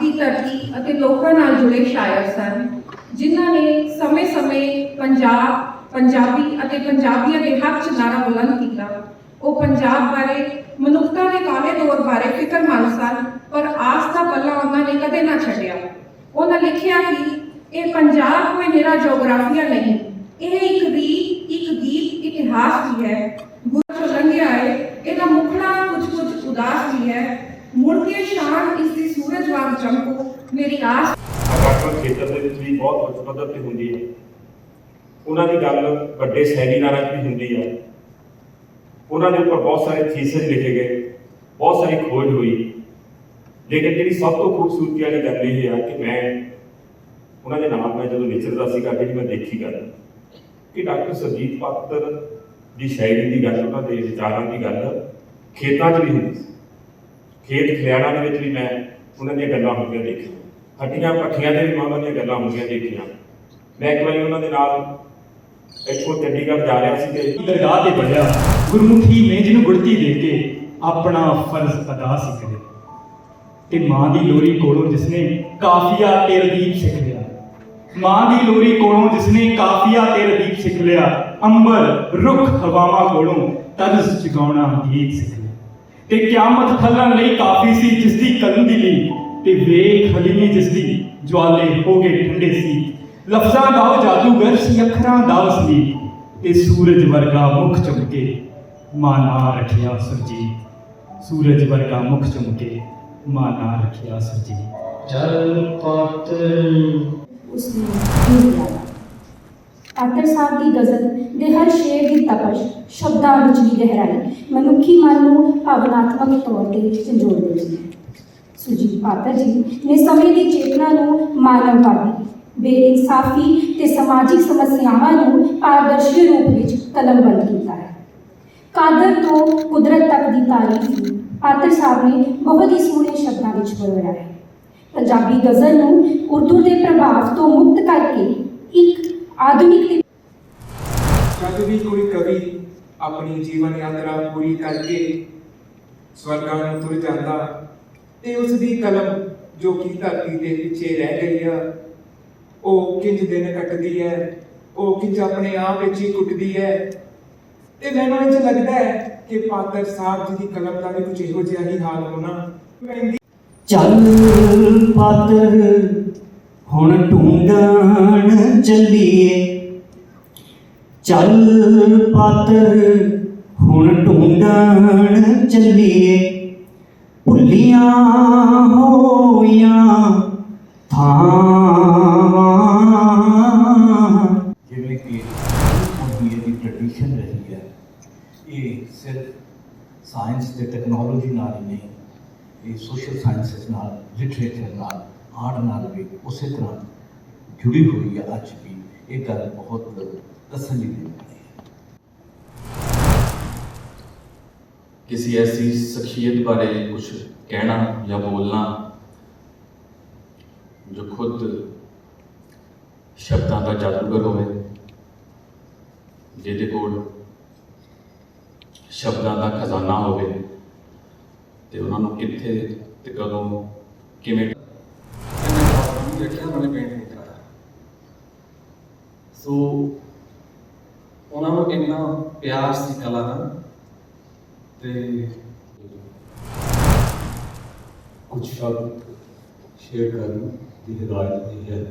ਦੀ ਧਰਤੀ ਅਤੇ ਲੋਕਾਂ ਨਾਲ ਜੁੜੇ ਸ਼ਾਇਰ ਸਨ, ਜਿਨ੍ਹਾਂ ਨੇ ਸਮੇਂ-ਸਮੇਂ ਪੰਜਾਬ, ਪੰਜਾਬੀ ਅਤੇ ਪੰਜਾਬੀਆਂ ਦੇ ਹੱਕ 'ਚ ਨਾਰਾ ਬੁਲੰਦ ਕੀਤਾ। ਉਹ ਪੰਜਾਬ ਬਾਰੇ, ਮਨੁੱਖਤਾ ਦੇ ਕਾਲੇ ਦੌਰ ਬਾਰੇ ਫਿਕਰਮੰਦ ਸਨ, ਪਰ ਆਸ ਦਾ ਪੱਲਾ ਉਹਨਾਂ ਨੇ ਕਦੇ ਨਾ ਛੱਡਿਆ। ਉਹਨਾਂ ਲਿਖਿਆ ਕਿ ਇਹ ਪੰਜਾਬ ਕੋਈ ਨਿਰਾ ਜੀਓਗ੍ਰਾਫੀਆ ਨਹੀਂ, ਇਹ ਇੱਕ ਰੀਤ, ਇੱਕ ਗੀਤ, ਇਤਿਹਾਸ ਵੀ ਹੈ। ਸ਼ਾਨ ਇਸ ਦੀ ਸੂਰਜ ਵਾਂਗ ਚਮਕੋ, ਮੇਰੀ ਆਸ। ਅਕਾਦਮਿਕ ਖੇਤਰ ਦੇ ਵਿੱਚ ਵੀ ਬਹੁਤ ਉੱਚ ਪੱਧਰ ਤੇ ਹੁੰਦੀ ਹੈ। ਉਹਨਾਂ ਦੀ ਗੱਲ ਵੱਡੇ ਸੈਮੀਨਾਰਾਂ 'ਚ ਵੀ ਹੁੰਦੀ ਹੈ ਉਹਨਾਂ ਦੇ ਉੱਪਰ ਬਹੁਤ ਸਾਰੇ ਥੀਸਿਸ ਲਿਖੇ ਗਏ, ਬਹੁਤ ਸਾਰੀ ਖੋਜ ਹੋਈ। ਲੇਕਿਨ ਜਿਹੜੀ ਸਭ ਤੋਂ ਖੂਬਸੂਰਤੀ ਵਾਲੀ ਗੱਲ ਇਹ ਹੈ ਕਿ ਮੈਂ, ਉਹਨਾਂ ਦੇ ਨਾਲ ਮੈਂ ਜਦੋਂ ਵਿਚਰਦਾ ਸੀਗਾ, ਜਿਹੜੀ ਮੈਂ ਦੇਖੀ ਗੱਲ, ਕਿ ਡਾਕਟਰ ਸਰਜੀਤ ਪਾਤਰ ਦੀ ਸ਼ਾਇਰੀ ਦੀ ਗੱਲ, ਉਹਨਾਂ ਦੇ ਵਿਚਾਰਾਂ ਦੀ ਗੱਲ ਖੇਤਾਂ 'ਚ ਵੀ ਹੁੰਦੀ ਸੀ। ਖੇਤ ਖਲਿਆਣਾ ਦੇ ਵਿੱਚ ਵੀ ਮੈਂ ਉਹਨਾਂ ਦੀਆਂ ਗੱਲਾਂ ਹੁੰਦੀਆਂ ਦੇਖੀਆਂ। ਹੱਟੀਆਂ ਪੱਠੀਆਂ ਦੇ ਵੀ ਮੈਂ ਦੀਆਂ ਗੱਲਾਂ ਹੁੰਦੀਆਂ ਦੇਖੀਆਂ। ਮੈਂ ਇੱਕ ਵਾਰੀ ਉਹਨਾਂ ਦੇ ਨਾਲ ਇੱਥੋਂ ਚੰਡੀਗੜ੍ਹ ਜਾ ਰਿਹਾ ਸੀ ਤੇ ਦਰਗਾਹ ਤੇ ਪੜਿਆ ਗੁਰਮੁਖੀ ਨੇ ਜਿਹਨੂੰ ਗੁੜਤੀ ਦੇ ਕੇ ਆਪਣਾ ਫਰਜ਼ ਅਦਾ ਸੀ ਕਰੇ। ਤੇ ਮਾਂ ਦੀ ਲੋਰੀ ਕੋਲੋਂ ਜਿਸਨੇ ਕਾਫੀਆ ਤੇ ਰਦੀਪ ਸਿੱਖ ਲਿਆ। ਮਾਂ ਦੀ ਲੋਰੀ ਕੋਲੋਂ ਜਿਸਨੇ ਕਾਫੀਆ ਤੇ ਰਦੀਪ ਸਿੱਖ ਲਿਆ, ਅੰਬਰ ਰੁੱਖ ਹਵਾਵਾਂ ਕੋਲੋਂ ਤਰਸ ਜਗਾਉਣਾ ਗੀਤ ਸਿੱਖ ਤੇ ਕਿਆਮਤ ਖੱਲਣ ਲਈ ਕਾਫੀ ਸੀ ਜਿਸ ਦੀ ਕਲਮ ਦੀ ਲਈ ਤੇ ਵੇਖ ਹਲੀਮੀ ਜਿਸ ਦੀ ਜਵਾਲੇ ਹੋ ਗਏ ਠੰਡੇ ਸੀ। ਲਫ਼ਜ਼ਾਂ ਦਾ ਉਹ ਜਾਦੂਗਰ ਸੀ ਅੱਖਰਾਂ ਦਾ ਅਸਲੀ ਤੇ ਸੂਰਜ ਵਰਗਾ ਮੁਖ ਚਮਕੇ। ਮਾਂ ਨਾ ਰੱਖਿਆ ਸਰਜੀਤ ਸੂਰਜ ਵਰਗਾ ਮੁਖ ਚਮਕੇ ਮਾਂ ਨਾ ਰੱਖਿਆ ਸਰਜੀਤ। ਜਲ ਪਾਤਰ। ਉਸਨੇ ਨਹੀਂ ਲਿਆ? ਆਤਰ ਸਾਹਿਬ ਦੀ ਗਜ਼ਲ ਦੇ ਹਰ ਸ਼ੇਰ ਦੀ ਤਪਸ਼ ਸ਼ਬਦਾਂ ਵਿੱਚ ਵੀ ਗਹਿਰਾਈ, ਮਨੁੱਖੀ ਮਨ ਨੂੰ ਭਾਵਨਾਤਮਕ ਤੌਰ ਤੇ ਝੰਜੋੜ ਦਿੰਦੀ ਹੈ। ਸੁਜੀਤ ਪਾਤਰ ਜੀ ਨੇ ਸਮੇਂ ਦੀ ਚੇਤਨਾ ਨੂੰ ਮਾਨਵਵਾਦੀ ਬੇਇਨਸਾਫੀ ਤੇ ਸਮਾਜਿਕ ਸਮੱਸਿਆਵਾਂ ਨੂੰ ਪਾਰਦਰਸ਼ੀ ਰੂਪ ਵਿੱਚ ਕਲਮਬੰਦ ਕੀਤਾ ਹੈ। ਕਾਦਰ ਤੋਂ ਕੁਦਰਤ ਤੱਕ ਦੀ ਤਾਰੀਫ ਨੂੰ ਪਾਤਰ ਸਾਹਿਬ ਨੇ ਬਹੁਤ ਹੀ ਸੋਹਣੇ ਸ਼ਬਦਾਂ ਵਿੱਚ ਬੋਲਿਆ ਹੈ। ਪੰਜਾਬੀ ਗਜ਼ਲ ਨੂੰ ਉਰਦੂ ਦੇ ਪ੍ਰਭਾਵ ਤੋਂ ਮੁਕਤ ਕਰਕੇ ਇੱਕ ਆਧੁਨਿਕ ਜਦ ਵੀ ਕੋਈ ਕਵੀ ਆਪਣੀ ਜੀਵਨ ਯਾਤਰਾ ਪੂਰੀ ਕਰਕੇ ਸਵਰਗਾਂ ਨੂੰ ਤੁਰ ਜਾਂਦਾ ਤੇ ਉਸ ਦੀ ਕਲਮ ਜੋ ਕਿ ਧਰਤੀ ਦੇ ਪਿੱਛੇ ਰਹਿ ਗਈ ਆ ਉਹ ਕਿੰਜ ਦਿਨ ਕੱਟਦੀ ਹੈ ਉਹ ਕਿੰਜ ਆਪਣੇ ਆਪ ਵਿੱਚ ਹੀ ਕੁੱਟਦੀ ਹੈ ਤੇ ਮੈਨੂੰ ਇੰਜ ਲੱਗਦਾ ਹੈ ਕਿ ਪਾਤਰ ਸਾਹਿਬ ਜੀ ਦੀ ਕਲਮ ਦਾ ਵੀ ਕੁਝ ਇਹੋ ਜਿਹਾ ਹੀ ਹਾਲ ਹੋਣਾ ਚੱਲ ਪਾਤਰ ਹੁਣ ਢੂੰਡਣ ਚੱਲੀਏ। ਚੱਲ ਪਾਤਰ, ਹੁਣ ਢੂੰਡਣ ਚੱਲੀਏ। ਭੁੱਲੀਆਂ ਹੋਈਆਂ ਥਾਵਾਂ। ਜਿਵੇਂ ਕਿ ਦੁਨੀਆ ਦੀ ਟ੍ਰੈਡੀਸ਼ਨ ਰਹੀ ਹੈ, ਇਹ ਸਿਰਫ ਸਾਇੰਸ ਤੇ ਟੈਕਨੋਲੋਜੀ ਨਾਲ ਹੀ ਨਹੀਂ, ਇਹ ਸੋਸ਼ਲ ਸਾਇੰਸਸ ਨਾਲ ਲਿਟਰੇਚਰ ਨਾਲ ਹਾੜ ਨਾਲ ਵੀ ਉਸੇ ਤਰ੍ਹਾਂ ਜੁੜੀ ਹੋਈ ਹੈ ਅੱਜ ਵੀ। ਇਹ ਗੱਲ ਬਹੁਤ ਤਸੱਲੀ ਹੈ ਕਿਸੇ ਐਸੀ ਸਖੀਅਤ ਬਾਰੇ ਕੁਝ ਕਹਿਣਾ ਜਾਂ ਬੋਲਣਾ ਜੋ ਖੁਦ ਸ਼ਬਦਾਂ ਦਾ ਜਾਦੂਗਰ ਹੋਵੇ, ਜਿਹਦੇ ਕੋਲ ਸ਼ਬਦਾਂ ਦਾ ਖਜ਼ਾਨਾ ਹੋਵੇ, ਤੇ ਉਹਨਾਂ ਨੂੰ ਕਿੱਥੇ ਤੇ ਕਦੋਂ ਕਿਵੇਂ ਦੇਖਿਆ ਉਹਨਾਂ ਨੇ ਪੇਂਟ ਕੀਤਾ ਸੋ ਉਹਨਾਂ ਨੂੰ ਇੰਨਾ ਪਿਆਰ ਸੀ ਕਲਾ ਦਾ ਤੇ ਕੁਝ ਸ਼ਬਦ ਸ਼ੇਅਰ ਕਰਨ ਦੀ ਹਿਦਾਇਤ ਦੀ ਹੈ।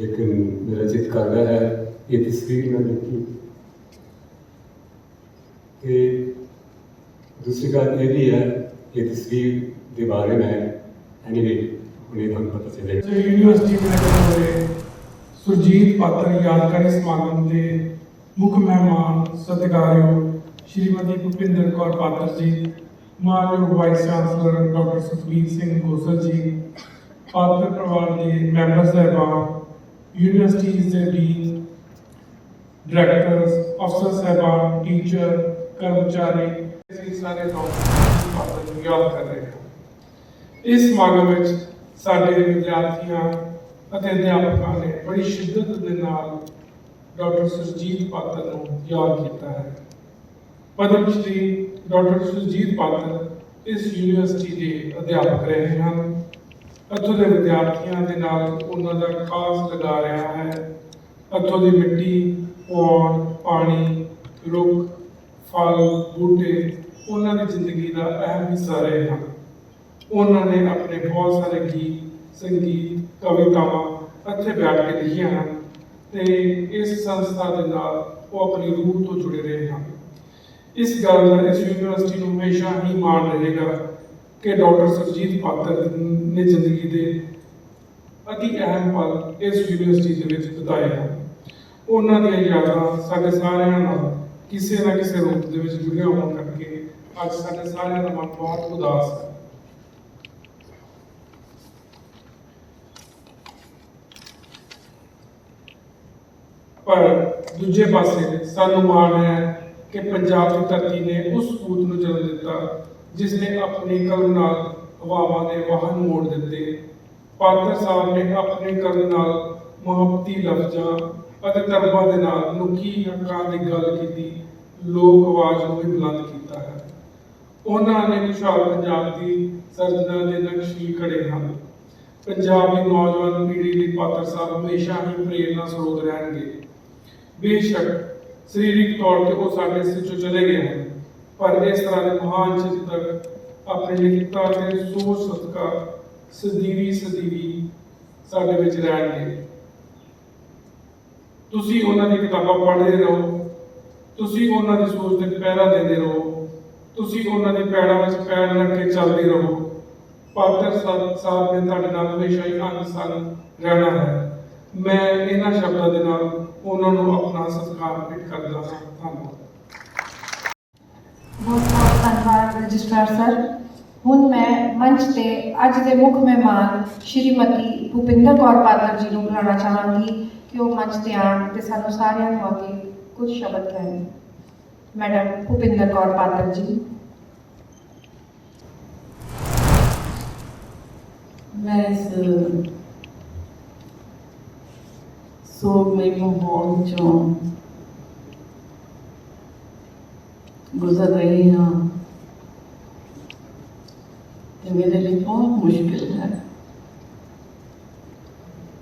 ਲੇਕਿਨ ਮੇਰਾ ਜਿੱਤ ਕਰਦਾ ਹੈ ਇਹ ਤਸਵੀਰ ਮੈਂ ਦੇਖੀ। ਤੇ ਦੂਸਰੀ ਗੱਲ ਇਹ ਵੀ ਹੈ ਕਿ ਤਸਵੀਰ ਦੇ ਬਾਰੇ ਮੈਂ ਐਨੀਵੇ ਹੁਣੇ ਪਤਾ ਚੱਲੇਗਾ ਤੇ ਯੂਨੀਵਰਸਿਟੀ ਦੇ ਹੋਏ ਸੁਰਜੀਤ ਪਾਤਰ ਯਾਦਗਾਰੀ ਸਮਾਗਮ ਦੇ ਮੁੱਖ ਮਹਿਮਾਨ, ਸਤਿਕਾਰਯੋਗ ਸ਼੍ਰੀਮਤੀ ਭੁਪਿੰਦਰ ਕੌਰ ਪਾਤਰ ਜੀ, ਮਾਨਯੋਗ vice chancellor doctor Sukhbir Singh Gosal ji, Patar ਪਰਿਵਾਰ ਦੇ ਮੈਂਬਰ ਸਾਹਿਬਾਨ ਯੂਨੀਵਰਸਿਟੀਜ਼ ਦੇ ਡੀਨ ਡਾਇਰੈਕਟਰਸ ਅਫਸਰ ਸਾਹਿਬਾਨ ਟੀਚਰ ਕਰਮਚਾਰੀ ਅਸੀਂ ਸਾਰੇ ਡਾਕਟਰ ਪਾਤਰ ਨੂੰ ਯਾਦ ਕਰ ਰਹੇ ਹਾਂ। ਇਸ ਸਮਾਗਮ ਵਿੱਚ ਸਾਡੇ ਵਿਦਿਆਰਥੀਆਂ ਅਤੇ ਅਧਿਆਪਕਾਂ ਨੇ ਬੜੀ ਸ਼ਿੱਦਤ ਦੇ ਨਾਲ ਡਾਕਟਰ ਸੁਰਜੀਤ ਪਾਤਰ ਨੂੰ ਯਾਦ ਕੀਤਾ ਹੈ। ਪਦਮ ਸ਼੍ਰੀ ਡਾਕਟਰ ਸੁਰਜੀਤ ਪਾਤਰ ਇਸ ਯੂਨੀਵਰਸਿਟੀ ਦੇ ਅਧਿਆਪਕ ਰਹੇ ਹਨ। ਇੱਥੋਂ ਦੇ ਵਿਦਿਆਰਥੀਆਂ ਦੇ ਨਾਲ ਉਹਨਾਂ ਦਾ ਖਾਸ ਲਗਾ ਰਿਹਾ ਹੈ। ਇੱਥੋਂ ਦੀ ਮਿੱਟੀ, ਪੌਣ, ਪਾਣੀ, ਰੁੱਖ, ਫਲ, ਬੂਟੇ, ਉਹਨਾਂ ਦੀ ਜ਼ਿੰਦਗੀ ਦਾ ਅਹਿਮ ਹਿੱਸਾ ਰਹੇ ਹਨ। ਉਹਨਾਂ ਨੇ ਆਪਣੇ ਬਹੁਤ ਸਾਰੇ ਗੀਤ, ਸੰਗੀਤ, ਕਵਿਤਾਵਾਂ ਇੱਥੇ ਬੈਠ ਕੇ ਲਿਖੀਆਂ ਹਨ ਤੇ ਇਸ ਸੰਸਥਾ ਦੇ ਨਾਲ ਉਹ ਆਪਣੀ ਰੂਹ ਤੋਂ ਜੁੜੇ ਰਹੇ ਹਨ। ਇਸ ਗੱਲ ਦਾ ਇਸ ਯੂਨੀਵਰਸਿਟੀ ਨੂੰ ਹਮੇਸ਼ਾ ਹੀ ਮਾਣ ਰਹੇਗਾ ਕਿ ਡਾਕਟਰ ਸੁਰਜੀਤ ਪਾਤਰ ਨੇ ਜ਼ਿੰਦਗੀ ਦੇ ਅਤੀ ਅਹਿਮ ਪਲ ਇਸ ਯੂਨੀਵਰਸਿਟੀ ਦੇ ਵਿੱਚ ਬਿਤਾਏ ਹਨ। ਉਹਨਾਂ ਦੀਆਂ ਯਾਦਾਂ ਸਾਡੇ ਸਾਰਿਆਂ ਨਾਲ ਕਿਸੇ ਨਾ ਕਿਸੇ ਰੂਪ ਦੇ ਵਿੱਚ ਜੁੜੀਆਂ ਹੋਣ ਕਰਕੇ ਅੱਜ ਸਾਡੇ ਸਾਰਿਆਂ ਦਾ ਮਨ ਬਹੁਤ ਉਦਾਸ ਹੈ। ਪਰ ਦੂਜੇ ਪਾਸੇ ਸਾਨੂੰ ਮਾਣ ਹੈ ਕਿ ਪੰਜਾਬ ਦੀ ਧਰਤੀ ਨੇ ਉਸ ਪੂਤ ਨੂੰ ਜਨਮ ਦਿੱਤਾ ਜਿਸ ਨੇ ਆਪਣੀ ਕਲਮ ਨਾਲ ਹਵਾਵਾਂ ਦੇ ਵਾਹਨ ਮੋੜ ਦਿੱਤੇ। ਪਾਤਰ ਸਾਹਿਬ ਨੇ ਆਪਣੀ ਕਲਮ ਨਾਲ ਮੁਹੱਬਤੀ ਲਫ਼ਜ਼ਾਂ ਅਤੇ ਤਰਬਾਂ ਦੇ ਨਾਲ ਮਨੁੱਖੀ ਹੱਕਾਂ ਦੀ ਗੱਲ ਕੀਤੀ, ਲੋਕ ਆਵਾਜ਼ ਨੂੰ ਵੀ ਬੁਲੰਦ ਕੀਤਾ ਹੈ। ਉਹਨਾਂ ਨੇ ਖੁਸ਼ਹਾਲ ਪੰਜਾਬ ਦੀ ਸਰਜਨਾ ਦੇ ਨਕਸ਼ ਵੀ ਘੜੇ ਹਨ। ਪੰਜਾਬ ਦੀ ਨੌਜਵਾਨ ਪੀੜ੍ਹੀ ਲਈ ਪਾਤਰ ਸਾਹਿਬ ਹਮੇਸ਼ਾ ਹੀ ਪ੍ਰੇਰਨਾ ਸਰੋਤ ਰਹਿਣਗੇ। ਬੇਸ਼ੱਕ ਸਰੀਰਕ ਤੌਰ ਤੇ ਉਹ ਸਾਡੇ ਸਿੱਚੋਂ ਚਲੇ ਗਏ ਹਨ। ਪਰ ਇਸ ਤਰ੍ਹਾਂ ਦੇ ਮਹਾਨ ਚਿੰਤਕ ਆਪਣੇ ਲਿਖਤਾਂ ਤੇ ਸੋਚ ਸਦਕਾ ਸਦੀਵੀ ਸਦੀਵੀ ਸਾਡੇ ਵਿੱਚ ਰਹਿਣਗੇ ਤੁਸੀਂ ਉਹਨਾਂ ਦੀ ਕਿਤਾਬਾਂ ਪੜ੍ਹਦੇ ਰਹੋ। ਤੁਸੀਂ ਉਹਨਾਂ ਦੀ ਸੋਚ ਤੇ ਪਹਿਰਾ ਦਿੰਦੇ ਰਹੋ। ਤੁਸੀਂ ਉਹਨਾਂ ਦੇ ਪੈੜਾਂ ਵਿੱਚ ਪੈਰ ਰੱਖ ਕੇ ਚੱਲਦੇ ਰਹੋ। ਪਾਤਰ ਸਾਹਿਬ ਨੇ ਤੁਹਾਡੇ ਨਾਲ ਹਮੇਸ਼ਾ ਹੀ ਅੰਗ ਸੰਗ ਰਹਿਣਾ ਹੈ। ਮੈਂ ਇਹਨਾਂ ਸ਼ਬਦਾਂ ਦੇ ਨਾਲ ਉਹਨਾਂ ਨੂੰ ਆਪਣਾ ਸਤਿਕਾਰ ਭੇਟ ਕਰਦਾ ਹਾਂ। ਧੰਨਵਾਦ। ਬਹੁਤ ਬਹੁਤ ਧੰਨਵਾਦ ਰਜਿਸਟਰਾਰ ਸਰ। ਹੁਣ ਮੈਂ ਮੰਚ ਤੇ ਅੱਜ ਦੇ ਮੁੱਖ ਮਹਿਮਾਨ ਸ਼੍ਰੀਮਤੀ ਭੁਪਿੰਦਰ ਕੌਰ ਪਾਤਰ ਜੀ ਨੂੰ ਬੁਲਾਉਣਾ ਚਾਹਾਂਗੀ ਕਿ ਉਹ ਮੰਚ ਤੇ ਆਉਣ ਤੇ ਸਾਨੂੰ ਸਾਰਿਆਂ ਨੂੰ ਅੱਗੇ ਕੁਝ ਸ਼ਬਦ ਕਹਿਣ। ਮੈਡਮ ਭੁਪਿੰਦਰ ਕੌਰ ਪਾਤਰ ਜੀ। ਮੈਂ ਇਸ ਸੋਗਮਈ ਮਾਹੌਲ ਚੋਂ ਗੁਜ਼ਰ ਰਹੀ ਹਾਂ ਤੇ ਮੇਰੇ ਲਈ ਬਹੁਤ ਮੁਸ਼ਕਿਲ ਹੈ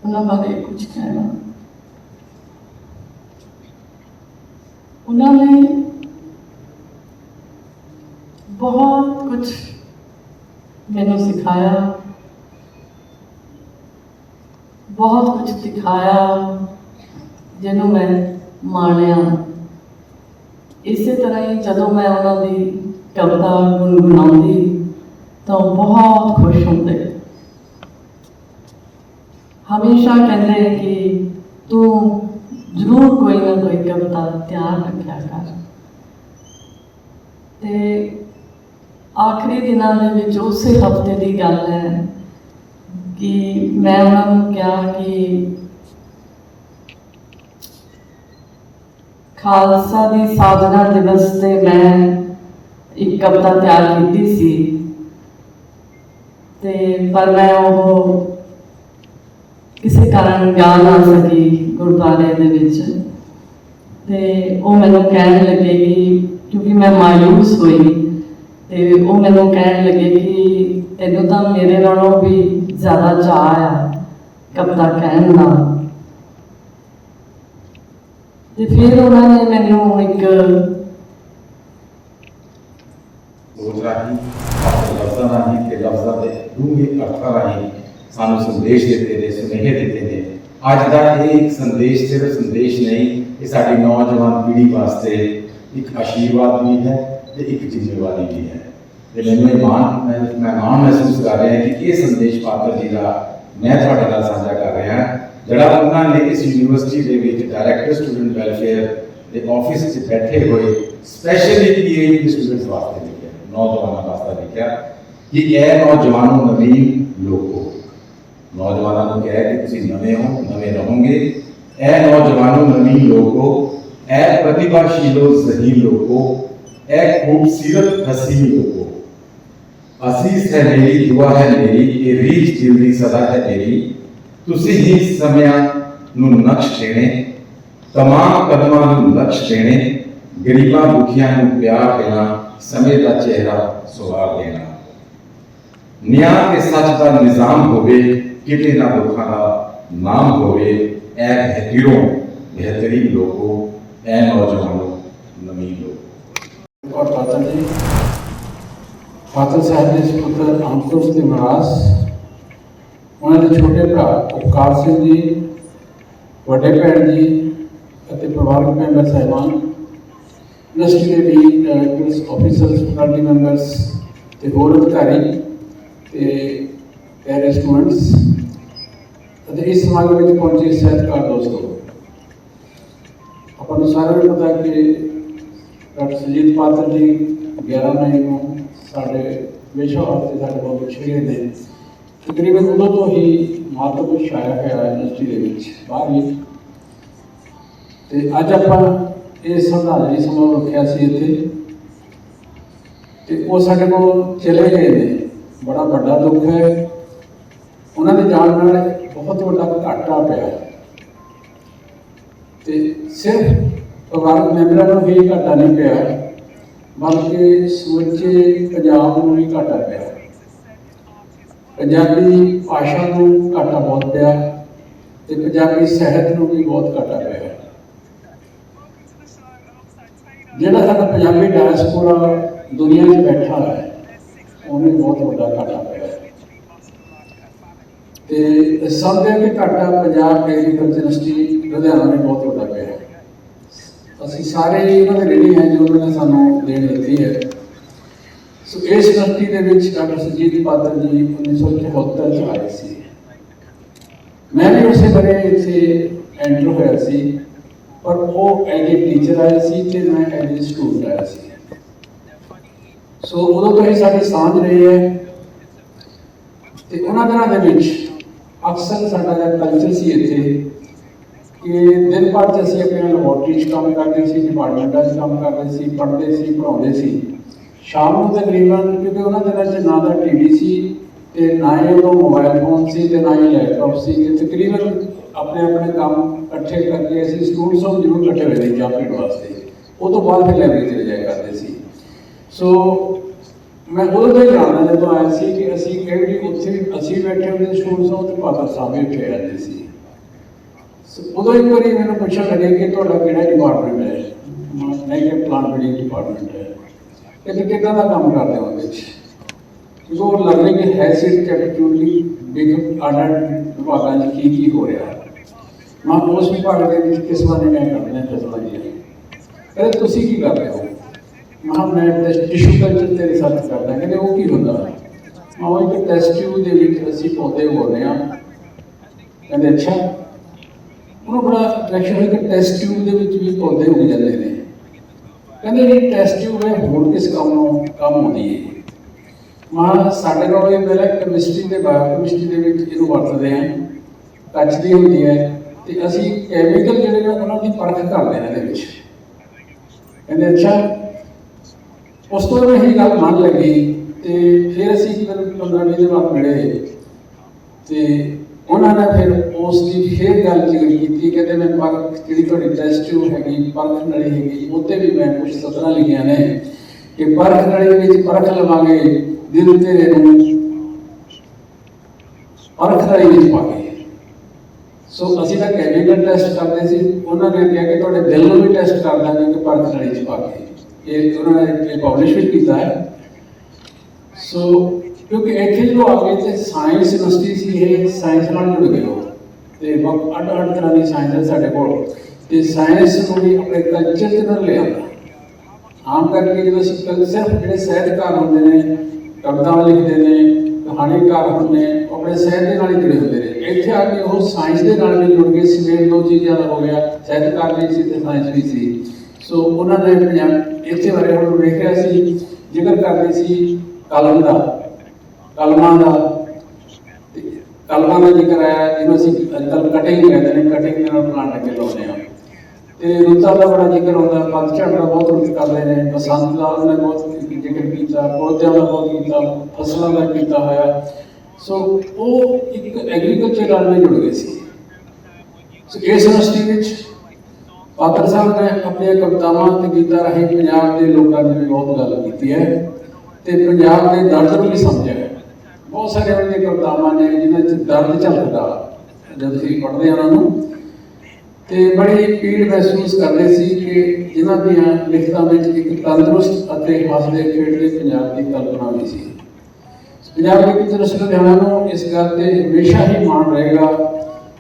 ਉਹਨਾਂ ਬਾਰੇ ਕੁਝ ਕਹਿਣਾ ਉਹਨਾਂ ਨੇ ਬਹੁਤ ਕੁਝ ਮੈਨੂੰ ਸਿਖਾਇਆ ਬਹੁਤ ਕੁਝ ਸਿਖਾਇਆ ਜਿਹਨੂੰ ਮੈਂ ਮਾਣਿਆ। ਇਸੇ ਤਰ੍ਹਾਂ ਹੀ ਜਦੋਂ ਮੈਂ ਉਹਨਾਂ ਦੀ ਕਵਿਤਾ ਗੁਣਗੁਣਾਉਂਦੀ ਤਾਂ ਉਹ ਬਹੁਤ ਖੁਸ਼ ਹੁੰਦੇ। ਹਮੇਸ਼ਾ ਕਹਿੰਦੇ ਕਿ ਤੂੰ ਜ਼ਰੂਰ ਕੋਈ ਨਾ ਕੋਈ ਕਵਿਤਾ ਤਿਆਰ ਰੱਖਿਆ ਕਰ। ਤੇ ਆਖਰੀ ਦਿਨਾਂ ਦੇ ਵਿੱਚ ਉਸੇ ਹਫ਼ਤੇ ਦੀ ਗੱਲ ਹੈ ਕਿ ਮੈਂ ਉਹਨਾਂ ਨੂੰ ਕਿਹਾ ਕਿ ਖਾਲਸਾ ਦੀ ਸਾਧਨਾ ਦਿਵਸ ਤੇ ਮੈਂ ਇੱਕ ਕਵਿਤਾ ਤਿਆਰ ਕੀਤੀ ਸੀ। ਤੇ ਪਰ ਮੈਂ ਉਹ ਕਿਸੇ ਕਾਰਨ ਗਾ ਨਾ ਸਕੀ ਗੁਰਦੁਆਰੇ ਦੇ ਵਿੱਚ। ਤੇ ਉਹ ਮੈਨੂੰ ਕਹਿਣ ਲੱਗੇ ਕਿ ਕਿਉਂਕਿ ਮੈਂ ਮਾਯੂਸ ਹੋਈ, ਤੇ ਉਹ ਮੈਨੂੰ ਕਹਿਣ ਲੱਗੇ ਕਿ ਤੈਨੂੰ ਤਾਂ ਮੇਰੇ ਨਾਲੋਂ ਵੀ ਜ਼ਿਆਦਾ ਚਾਅ ਆ ਕਵਿਤਾ ਕਹਿਣ ਦਾ ਤੇ ਫਿਰ ਉਹਨਾਂ ਨੇ ਮੈਨੂੰ ਇੱਕ ਸੋਚ ਰਾਹੀਂ ਆਪਣੇ ਲਫ਼ਜ਼ਾਂ ਰਾਹੀਂ ਤੇ ਲਫ਼ਜ਼ਾਂ ਦੇ ਡੂੰਘੇ ਅਰਥਾਂ ਰਾਹੀਂ ਸਾਨੂੰ ਸੰਦੇਸ਼ ਦਿੱਤੇ ਨੇ ਸੁਨੇਹੇ ਦਿੱਤੇ ਨੇ ਅੱਜ ਦਾ ਇਹ ਇੱਕ ਸੰਦੇਸ਼ ਸਿਰਫ ਸੰਦੇਸ਼ ਨਹੀਂ ਇਹ ਸਾਡੀ ਨੌਜਵਾਨ ਪੀੜ੍ਹੀ ਵਾਸਤੇ ਇੱਕ ਆਸ਼ੀਰਵਾਦ ਵੀ ਹੈ ਤੇ ਇੱਕ ਜ਼ਿੰਮੇਵਾਰੀ ਵੀ ਹੈ ਤੇ ਮੈਨੂੰ ਇਹ ਮਾਣ ਮੈਂ ਮੈਂ ਮਾਣ ਮਹਿਸੂਸ ਕਰ ਰਿਹਾ ਕਿ ਇਹ ਸੰਦੇਸ਼ ਪਾਤਰ ਜੀ ਦਾ ਮੈਂ ਤੁਹਾਡੇ ਨਾਲ ਸਾਂਝਾ ਕਰ ਰਿਹਾ ਜਿਹੜਾ ਉਹਨਾਂ ਨੇ ਇਸ ਯੂਨੀਵਰਸਿਟੀ ਦੇ ਵਿੱਚ ਡਾਇਰੈਕਟਰ ਸਟੂਡੈਂਟ ਵੈਲਫੇਅਰ ਦੇ ਆਫਿਸ 'ਚ ਬੈਠੇ ਹੋਏ ਸਪੈਸ਼ਲੀ ਪੀਏਯੂ ਸਟੂਡੈਂਟਸ ਵਾਸਤੇ ਲਿਖਿਆ ਨੌਜਵਾਨਾਂ ਵਾਸਤੇ ਲਿਖਿਆ ਕਿ ਇਹ ਨੌਜਵਾਨੋ ਨਵੀਨ ਲੋਕੋ ਨੌਜਵਾਨਾਂ ਨੂੰ ਕਿਹਾ ਕਿ ਤੁਸੀਂ ਨਵੇਂ ਹੋ ਨਵੇਂ ਰਹੋਗੇ ਇਹ ਨੌਜਵਾਨੋ ਨਵੀਨ ਲੋਕੋ ਇਹ ਪ੍ਰਤਿਭਾਸ਼ੀਲੋ ਜ਼ਹੀਨ ਲੋਕੋ ਇਹ ਖੂਬਸੂਰਤ ਹਸੀਨ ਲੋਕੋ ਅਸੀਸ ਹੈ ਮੇਰੀ ਦੁਆ ਹੈ ਮੇਰੀ ਇਹ ਰੀਚ ਦਿਲ ਸਦਾ ਹੈ ਮੇਰੀ ਤੁਸੀਂ ਹੀ ਸਮਿਆਂ ਨੂੰ ਨਕਸ਼ ਦੇਣੇ ਤਮਾਮ ਕਦਮਾਂ ਨੂੰ ਨਕਸ਼ ਦੇਣੇ ਗਰੀਬਾਂ ਦੁਖੀਆਂ ਨੂੰ ਪਿਆਰ ਦੇਣਾ, ਸਮੇਂ ਦਾ ਚਿਹਰਾ ਸੁਹਾਰ ਦੇਣਾ। ਨਿਆਂ ਤੇ ਸੱਚ ਦਾ ਨਿਜ਼ਾਮ ਹੋਵੇ, ਕਿਤੇ ਨਾ ਲੋਕਾਂ ਦਾ ਨਾਮ ਹੋਵੇ, ਐ ਬਹਿਤਰੀਨੋਂ ਬਿਹਤਰੀਨ ਲੋਕੋ, ਐ ਨੌਜਵਾਨੋ, ਨਵੀਂ ਲੋਕੋ। ਔਰ ਪਾਤਰ ਜੀ? ਪਾਤਰ ਸਾਹਿਬ ਦੇ ਸੁਪੁੱਤਰ ਅੰਕੁਸ਼ ਤੇ ਮਹਾਰਾਜ ਉਹਨਾਂ ਦੇ ਛੋਟੇ ਭਰਾ ਉਪਕਾਰ ਸਿੰਘ ਜੀ ਵੱਡੇ ਭੈਣ ਜੀ ਅਤੇ ਪਰਿਵਾਰਕ ਮੈਂਬਰ ਸਾਹਿਬਾਨ ਯੂਨੀਵਰਸਿਟੀ ਦੇ ਵੀ ਡਾਇਰੈਕਟਰਸ ਆਫੀਸਰਸ ਫੈਕਲਟੀ ਮੈਂਬਰਸ ਤੇ ਹੋਰ ਅਧਿਕਾਰੀ ਤੇ ਪਿਆਰੇ ਸਟੂਡੈਂਟਸ ਅਤੇ ਇਸ ਸਮਾਗਮ ਵਿੱਚ ਪਹੁੰਚੇ ਸਹਿਤਕਾਰ ਦੋਸਤੋ ਆਪਾਂ ਨੂੰ ਸਾਰਿਆਂ ਨੂੰ ਪਤਾ ਕਿ ਡਾਕਟਰ ਸੁਜੀਤ ਪਾਤਰ ਜੀ 11 ਮਈ ਨੂੰ ਸਾਡੇ ਵਿਸ਼ਵ ਵਾਸਤੇ ਸਾਡੇ ਬਹੁਤ ਪਿਛੜੇ ਨੇ। ਤਕਰੀਬਨ ਉਦੋਂ ਤੋਂ ਹੀ ਮਹੱਤਵਪੂਰਨ ਛਾਇਆ ਹੋਇਆ ਹੈ ਯੂਨੀਵਰਸਿਟੀ ਦੇ ਵਿੱਚ, ਬਾਹਰ ਵੀ। ਤੇ ਅੱਜ ਆਪਾਂ ਇਹ ਸ਼ਰਧਾਂਜਲੀ ਸਮਾਂ ਰੱਖਿਆ ਸੀ ਇੱਥੇ, ਤੇ ਉਹ ਸਾਡੇ ਕੋਲ ਚਲੇ ਗਏ ਨੇ। ਬੜਾ ਵੱਡਾ ਦੁੱਖ ਹੈ। ਉਹਨਾਂ ਦੇ ਜਾਣ ਨਾਲ ਬਹੁਤ ਵੱਡਾ ਘਾਟਾ ਪਿਆ ਤੇ ਸਿਰਫ ਪਰਿਵਾਰਕ ਮੈਂਬਰਾਂ ਨੂੰ ਹੀ ਘਾਟਾ ਨਹੀਂ ਪਿਆ। ਬਲਕਿ ਸਮੁੱਚੇ ਪੰਜਾਬ ਨੂੰ ਵੀ ਘਾਟਾ ਪਿਆ। ਪੰਜਾਬੀ ਭਾਸ਼ਾ ਨੂੰ ਘਾਟਾ ਬਹੁਤ ਪਿਆ ਤੇ ਪੰਜਾਬੀ ਸਾਹਿਤ ਨੂੰ ਵੀ ਬਹੁਤ ਘਾਟਾ ਪਿਆ। ਜਿਹੜਾ ਸਾਡਾ ਪੰਜਾਬੀ ਡਾਇਸਪੋਰਾ ਦੁਨੀਆ 'ਚ ਬੈਠਾ ਹੈ, ਉਹਨੂੰ ਬਹੁਤ ਵੱਡਾ ਘਾਟਾ ਪਿਆ। ਤੇ ਸਭ ਦੇ ਕਿ ਘਾਟਾ ਪੰਜਾਬ ਐਗਰੀਕਲਚਰ ਯੂਨੀਵਰਸਿਟੀ, ਲੁਧਿਆਣਾ ਨੇ ਬਹੁਤ ਵੱਡਾ ਅਸੀਂ ਸਾਰੇ ਉਹਨਾਂ ਦੇ ਰੈਡੀ ਹੈ ਜੋ ਉਹਨਾਂ ਨੇ ਸਾਨੂੰ ਦੇਣ ਦਿੱਤੀ ਹੈ। ਸੋ ਇਸ ਯੂਨੀਵਰਸਿਟੀ ਦੇ ਵਿੱਚ ਡਾਕਟਰ ਸੁਜੀਤ ਪਾਤਰ ਜੀ 1974 ਚ ਆਏ ਸੀ। ਮੈਂ ਵੀ ਉਸੇ ਬਰੇ ਇੱਥੇ ਐਂਟਰ ਹੋਇਆ ਸੀ, ਪਰ ਉਹ ਐਜ ਏ ਟੀਚਰ ਆਇਆ ਸੀ ਤੇ ਮੈਂ ਐਜ ਏ ਸਟੂਡੈਂਟ ਆਇਆ ਸੀ। ਸੋ ਉਦੋਂ ਤੋਂ ਹੀ ਸਾਡੀ ਸਾਂਝ ਰਹੀ ਹੈ ਤੇ ਉਹਨਾਂ ਦਿਨਾਂ ਦੇ ਵਿੱਚ ਅਕਸਰ ਸਾਡਾ ਜਿਹੜਾ ਕਲਚਰ ਸੀ ਇੱਥੇ ਕਿ ਦਿਨ ਭਰ 'ਚ ਅਸੀਂ ਆਪਣੇ ਲੈਬੋਰਟਰੀ 'ਚ ਕੰਮ ਕਰਦੇ ਸੀ ਡਿਪਾਰਟਮੈਂਟਾਂ 'ਚ ਕੰਮ ਕਰਦੇ ਸੀ, ਪੜ੍ਹਦੇ ਸੀ, ਪੜ੍ਹਾਉਂਦੇ ਸੀ। ਸ਼ਾਮ ਨੂੰ ਤਕਰੀਬਨ, ਕਿਉਂਕਿ ਉਹਨਾਂ ਦਿਨਾਂ 'ਚ ਨਾ ਤਾਂ ਟੀਵੀ ਸੀ ਤੇ ਨਾ ਹੀ ਉਦੋਂ ਮੋਬਾਈਲ ਫੋਨ ਸੀ ਤੇ ਨਾ ਹੀ ਲੈਪਟਾਪ ਸੀ ਤੇ ਤਕਰੀਬਨ ਆਪਣੇ ਆਪਣੇ ਕੰਮ ਇਕੱਠੇ ਕਰਕੇ ਅਸੀਂ ਸਟੂਡੈਂਟਸ ਨੂੰ ਜ਼ਰੂਰ ਇਕੱਠੇ ਹੋਏ ਸੀ, ਜਾਂ ਪੀਣ ਵਾਸਤੇ। ਉਹ ਤੋਂ ਬਾਅਦ ਫਿਰ ਲਾਇਬ੍ਰੇਰੀ ਚਲੇ ਜਾਇਆ ਕਰਦੇ ਸੀ। ਸੋ ਮੈਂ ਉਦੋਂ ਤੋਂ ਹੀ ਜਾਣਦਾ ਜਦੋਂ ਆਇਆ ਸੀ ਕਿ ਅਸੀਂ ਕਿਹੜੀ ਉੱਥੇ, ਅਸੀਂ ਬੈਠੇ ਹੁੰਦੇ ਸਟੂਡੈਂਟਸ ਨੂੰ ਤੇ ਪਾਤਰ ਸਾਹਿਬ ਵੀ ਉੱਠੇ ਰਹਿੰਦੇ ਸੀ। ਉਦੋਂ ਇੱਕ ਵਾਰੀ ਮੈਨੂੰ ਪੁੱਛਣ ਲੱਗੇ ਕਿ ਤੁਹਾਡਾ ਕਿਹੜਾ ਡਿਪਾਰਟਮੈਂਟ ਹੈ? ਮੈਂ ਨਹੀਂ ਕਿ ਪਲਾਂਟ ਬੀਡਿੰਗ ਡਿਪਾਰਟਮੈਂਟ ਹੈ। ਕਹਿੰਦੇ ਕਿੱਦਾਂ ਦਾ ਕੰਮ ਕਰਦੇ ਹੋ ਉਹਦੇ ਵਿੱਚ। ਕਿਉਂਕਿ ਉਹ ਲੱਗਦਾ ਕਿ ਹੈਸੀਅਤ ਬਿਗ ਆਡਰ ਵਿਭਾਗਾਂ 'ਚ ਕੀ ਕੀ ਹੋ ਰਿਹਾ। ਮੈਂ ਉਸ ਵਿਭਾਗ ਦੇ ਵਿੱਚ ਕਿਸ ਬਾਰੇ ਮੈਂ ਕਰਨਾ ਫੈਸਲਾ ਲਿਆ ਕਹਿੰਦੇ ਤੁਸੀਂ ਕੀ ਕਰ ਰਹੇ ਹੋ? ਮੈਂ ਮੈਂ ਟਿਸ਼ੂ ਕਲਚਰ ਤੇ ਰਿਸਰਚ ਕਰਦਾ। ਕਹਿੰਦੇ, ਉਹ ਕੀ ਹੁੰਦਾ? ਮੈਂ ਉਹ ਇੱਕ ਟੈਸਟ ਟਿਊਬ ਦੇ ਵਿੱਚ ਅਸੀਂ ਪੌਦੇ ਬੋਲਦੇ ਹਾਂ। ਕਹਿੰਦੇ, ਅੱਛਾ। ਉਹਨੂੰ ਬੜਾ ਅਟਰੈਕਸ਼ਨ ਹੋਇਆ ਕਿ ਟੈਸਟ ਟਿਊਬ ਦੇ ਵਿੱਚ ਵੀ ਪੌਦੇ ਹੋ ਜਾਂਦੇ ਨੇ। ਕਹਿੰਦੇ ਇਹ ਟੈਸਟ ਟਿਊਬ ਹੈ ਹੋਰ ਕਿਸ ਕੰਮ ਨੂੰ ਕੰਮ ਆਉਂਦੀ ਹੈ ਮਾਂ, ਸਾਡੇ ਕੋਲ ਇਹ ਪਹਿਲਾਂ ਕੈਮਿਸਟਰੀ ਤੇ ਬਾਇਓਕੈਮਿਸਟਰੀ ਦੇ ਵਿੱਚ ਇਹਨੂੰ ਵਰਤਦੇ ਹਾਂ ਕੱਚ ਦੀ ਹੁੰਦੀ ਹੈ ਤੇ ਅਸੀਂ ਕੈਮੀਕਲ ਜਿਹੜੇ ਨੇ ਉਹਨਾਂ ਦੀ ਪਰਖ ਕਰਦੇ ਹਾਂ ਇਹਦੇ ਵਿੱਚ। ਕਹਿੰਦੇ ਅੱਛਾ, ਉਸ ਤੋਂ ਬਾਅਦ ਇਹ ਗੱਲ ਮੰਨ ਲੱਗੀ ਤੇ ਫਿਰ ਅਸੀਂ ਫਿਰ 15 ਦਿਨ ਬਾਅਦ ਮਿਲੇ। ਤੇ ਉਹਨਾਂ ਨੇ ਫਿਰ ਉਸ ਦੀ ਫਿਰ ਗੱਲ ਜ਼ਿਕਰ ਕੀਤੀ ਕਹਿੰਦੇ ਮੈਂ ਪਰਖ ਜਿਹੜੀ ਤੁਹਾਡੀ ਟੈਸਟ ਟਿਊਬ ਹੈਗੀ ਪਰਖ ਨਲੀ ਹੈਗੀ ਉੱਤੇ ਵੀ ਮੈਂ ਕੁਝ ਸਤਰਾਂ ਲਿਖੀਆਂ ਨੇ ਕਿ ਪਰਖ ਨਲੀ ਵਿੱਚ ਪਰਖ ਲਵਾਂਗੇ ਦਿਲ ਤੇਰੇ ਨੂੰ ਪਰਖ ਨਲੀ ਵਿੱਚ ਪਾਵਾਂਗੇ ਸੋ ਅਸੀਂ ਤਾਂ ਕੈਮੀਕਲ ਟੈਸਟ ਕਰਦੇ ਸੀ। ਉਹਨਾਂ ਨੇ ਕਿਹਾ ਕਿ ਤੁਹਾਡੇ ਦਿਲ ਨੂੰ ਵੀ ਟੈਸਟ ਕਰ ਦਾਂਗੇ ਕਿ ਪਰਖ ਨਲੀ ਵਿੱਚ ਪਾ ਕੇ ਇਹ ਉਹਨਾਂ ਨੇ ਇਹ ਪਬਲਿਸ਼ ਵੀ ਕੀਤਾ ਹੈ। ਸੋ ਕਿਉਂਕਿ ਇੱਥੇ ਜਦੋਂ ਆ ਗਏ ਤੇ ਸਾਇੰਸ ਯੂਨੀਵਰਸਿਟੀ ਸੀ ਇਹ ਸਾਇੰਸ ਨਾਲ ਜੁੜ ਗਏ ਹੋ। ਤੇ ਬਹੁਤ ਅੱਡ ਅੱਡ ਤਰ੍ਹਾਂ ਦੀ ਸਾਇੰਸ ਹੈ ਸਾਡੇ ਕੋਲ। ਤੇ ਸਾਇੰਸ ਨੂੰ ਵੀ ਆਪਣੇ ਕਲਚਰ ਦੇ ਨਾਲ ਲਿਆਂਦਾ। ਆਮ ਕਰਕੇ ਜਦੋਂ ਅਸੀਂ ਕਲਚਰ ਜਿਹੜੇ ਸਾਹਿਤਕਾਰ ਹੁੰਦੇ ਨੇ, ਕਵਿਤਾਵਾਂ ਲਿਖਦੇ ਨੇ, ਕਹਾਣੀਕਾਰ ਹੁੰਦੇ ਨੇ ਆਪਣੇ ਸਾਹਿਤ ਦੇ ਨਾਲ ਹੀ ਜੁੜੇ ਹੁੰਦੇ ਨੇ। ਇੱਥੇ ਆ ਕੇ ਉਹ ਸਾਇੰਸ ਦੇ ਨਾਲ ਵੀ ਜੁੜ ਗਏ। ਸਵੇਰ ਦੋ ਚੀਜ਼ਾਂ ਦਾ ਹੋ ਗਿਆ, ਸਾਹਿਤਕਾਰ ਵੀ ਸੀ ਤੇ ਸਾਇੰਸ ਵੀ ਸੀ। ਸੋ ਉਹਨਾਂ ਨੇ ਪੰਜਾਬ ਇੱਥੇ ਬਾਰੇ ਹੁਣ ਰਿਹਾ ਸੀ। ਜ਼ਿਕਰ ਕਰਦੇ ਸੀ ਕਲਮ ਦਾ ਕਲਮਾਂ ਦਾ, ਤੇ ਕਲਮਾਂ ਦਾ ਜ਼ਿਕਰ ਆਇਆ ਜਿਹਨੂੰ ਅਸੀਂ ਅੱਜਕੱਲ ਕਟਿੰਗ ਕਹਿੰਦੇ ਨੇ ਕਟਿੰਗ ਨਾਲ ਪਲਾਂਟ ਅੱਗੇ ਲਾਉਂਦੇ ਆ ਤੇ ਰੁੱਤਾਂ ਦਾ ਬੜਾ ਜ਼ਿਕਰ ਹੁੰਦਾ ਪਤਝੜ ਦਾ ਬਹੁਤ ਰੁੱਤ ਕਰਦੇ ਨੇ, ਬਸੰਤ ਦਾ ਉਹਨੇ ਬਹੁਤ ਜ਼ਿਕਰ ਕੀਤਾ, ਪੌਦਿਆਂ ਦਾ ਬਹੁਤ ਕੀਤਾ, ਫਸਲਾਂ ਦਾ ਕੀਤਾ ਹੋਇਆ। ਸੋ ਉਹ ਇੱਕ ਐਗਰੀਕਲਚਰ ਨਾਲ ਜੁੜ ਗਏ ਸੀ। ਸੋ ਇਸ ਯੂਨੀਵਰਸਿਟੀ ਵਿੱਚ ਪਾਤਰ ਸਾਹਿਬ ਨੇ ਆਪਣੀਆਂ ਕਵਿਤਾਵਾਂ ਤੇ ਗੀਤਾਂ ਰਾਹੀਂ ਪੰਜਾਬ ਦੇ ਲੋਕਾਂ ਦੀ ਵੀ ਬਹੁਤ ਗੱਲ ਕੀਤੀ ਹੈ। ਤੇ ਪੰਜਾਬ ਦੇ ਦਰਦ ਨੂੰ ਵੀ ਸਮਝਿਆ ਬਹੁਤ ਸਾਰੇ ਉਹਨਾਂ ਦੀਆਂ ਕਵਿਤਾਵਾਂ ਨੇ ਜਿਨ੍ਹਾਂ 'ਚ ਦਰਦ ਝਲਕਦਾ ਜਦ ਅਸੀਂ ਪੜ੍ਹਦੇ ਹਾਂ ਉਹਨਾਂ ਨੂੰ। ਤੇ ਬੜੀ ਪੀੜ ਮਹਿਸੂਸ ਕਰਦੇ ਸੀ ਕਿ ਜਿਨ੍ਹਾਂ ਦੀਆਂ ਲਿਖਤਾਂ ਵਿੱਚ ਇੱਕ ਤੰਦਰੁਸਤ ਅਤੇ ਹੱਸਦੇ ਖੇਡਦੇ ਪੰਜਾਬ ਦੀ ਕਲਪਨਾ ਵੀ ਸੀ। ਪੰਜਾਬ ਦੇ ਵਿੱਚ ਰਸਲ ਲੁਧਿਆਣਾ ਨੂੰ ਇਸ ਗੱਲ ਤੇ ਹਮੇਸ਼ਾ ਹੀ ਮਾਣ ਰਹੇਗਾ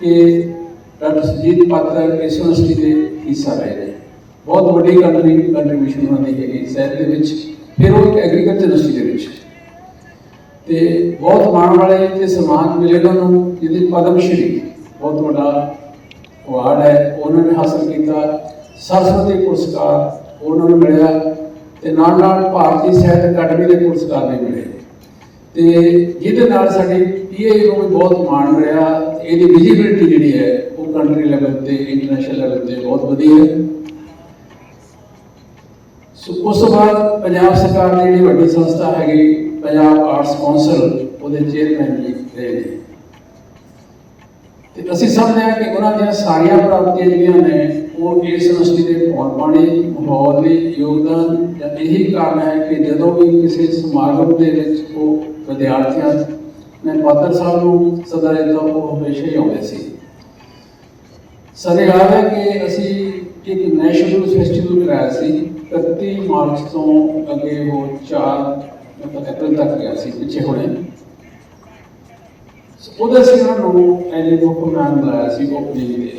ਕਿ ਡਾਕਟਰ ਸੁਜੀਤ ਪਾਤਰ ਇਸ ਯੂਨੀਵਰਸਿਟੀ ਦੇ ਹਿੱਸਾ ਰਹੇ ਨੇ। ਬਹੁਤ ਵੱਡੀ ਕੰਟਰੀ ਕੰਟਰੀਬਿਊਸ਼ਨ ਉਹਨਾਂ ਦੀ ਹੈਗੀ ਸਹਿਤ ਦੇ ਵਿੱਚ, ਫਿਰ ਉਹ ਇੱਕ ਐਗਰੀਕਲਚਰ ਯੂਨੀਵਰਸਿਟੀ ਦੇ ਵਿੱਚ। ਤੇ ਬਹੁਤ ਮਾਣ ਵਾਲੇ ਤੇ ਸਨਮਾਨ ਮਿਲੇਗਾ ਨੂੰ, ਜਿਹਦੇ ਪਦਮ ਸ਼੍ਰੀ ਬਹੁਤ ਵੱਡਾ ਅਵਾਰਡ ਹੈ, ਉਹਨਾਂ ਨੇ ਹਾਸਲ ਕੀਤਾ। ਸਰਸਵਤੀ ਪੁਰਸਕਾਰ ਉਹਨਾਂ ਨੂੰ ਮਿਲਿਆ ਤੇ ਨਾਲ ਨਾਲ ਭਾਰਤੀ ਸਾਹਿਤ ਅਕਾਦਮੀ ਦੇ ਪੁਰਸਕਾਰ ਵੀ ਮਿਲੇ। ਤੇ ਜਿਹਦੇ ਨਾਲ ਸਾਡੀ ਪੀਏ ਨੂੰ ਵੀ ਬਹੁਤ ਮਾਣ ਰਿਹਾ, ਇਹਦੀ ਵਿਜ਼ਿਬਿਲਿਟੀ ਜਿਹੜੀ ਹੈ, ਉਹ ਕੰਟਰੀ ਲੈਵਲ ਤੇ ਇੰਟਰਨੈਸ਼ਨਲ ਲੈਵਲ ਤੇ ਬਹੁਤ ਵਧੀਆ ਹੈ। ਸੋ ਉਸ ਤੋਂ ਬਾਅਦ ਪੰਜਾਬ ਸਰਕਾਰ ਦੀ ਜਿਹੜੀ ਵੱਡੀ ਸੰਸਥਾ ਹੈਗੀ ਪੰਜਾਬ ਆਰਟਸ ਕੌਂਸਲ ਉਹਦੇ ਚੇਅਰਮੈਨ ਵੀ ਰਹੇ ਨੇ। ਤੇ ਅਸੀਂ ਸਮਝਦੇ ਹਾਂ ਕਿ ਉਹਨਾਂ ਦੀਆਂ ਸਾਰੀਆਂ ਪ੍ਰਾਪਤੀਆਂ ਜਿਹੜੀਆਂ ਨੇ, ਉਹ ਇਸ ਯੂਨੀਵਰਸਿਟੀ ਦੇ ਪਾਣੀ ਮਾਹੌਲ ਲਈ ਯੋਗਦਾਨ ਜਾਂ ਇਹੀ ਕਾਰਨ ਹੈ ਕਿ ਜਦੋਂ ਵੀ ਕਿਸੇ ਸਮਾਗਮ ਦੇ ਵਿੱਚ ਉਹ ਵਿਦਿਆਰਥੀਆਂ ਨੇ ਪਾਤਰ ਸਾਹਿਬ ਨੂੰ ਸਦਾ ਦਿੱਤਾ ਉਹ ਹਮੇਸ਼ਾ ਹੀ ਆਉਂਦੇ ਸੀ। ਸਾਡੇ ਯਾਦ ਹੈ ਕਿ ਅਸੀਂ ਇੱਕ ਨੈਸ਼ਨਲ ਫੈਸਟੀਵਲ ਕਰਾਇਆ ਸੀ 31 ਮਾਰਚ ਤੋਂ ਅੱਗੇ ਉਹ 4 ਮਤਲਬ ਤੱਕ ਗਿਆ ਸੀ ਪਿੱਛੇ ਹੁਣੇ ਸੋ ਉਹਦਾ ਸੀ ਉਹਨਾਂ ਨੂੰ ਐਲੇ ਮੁੱਖ ਮਹਿਮਾਨ ਬੁਲਾਇਆ ਸੀ ਓਪਨਿੰਗ ਦੇ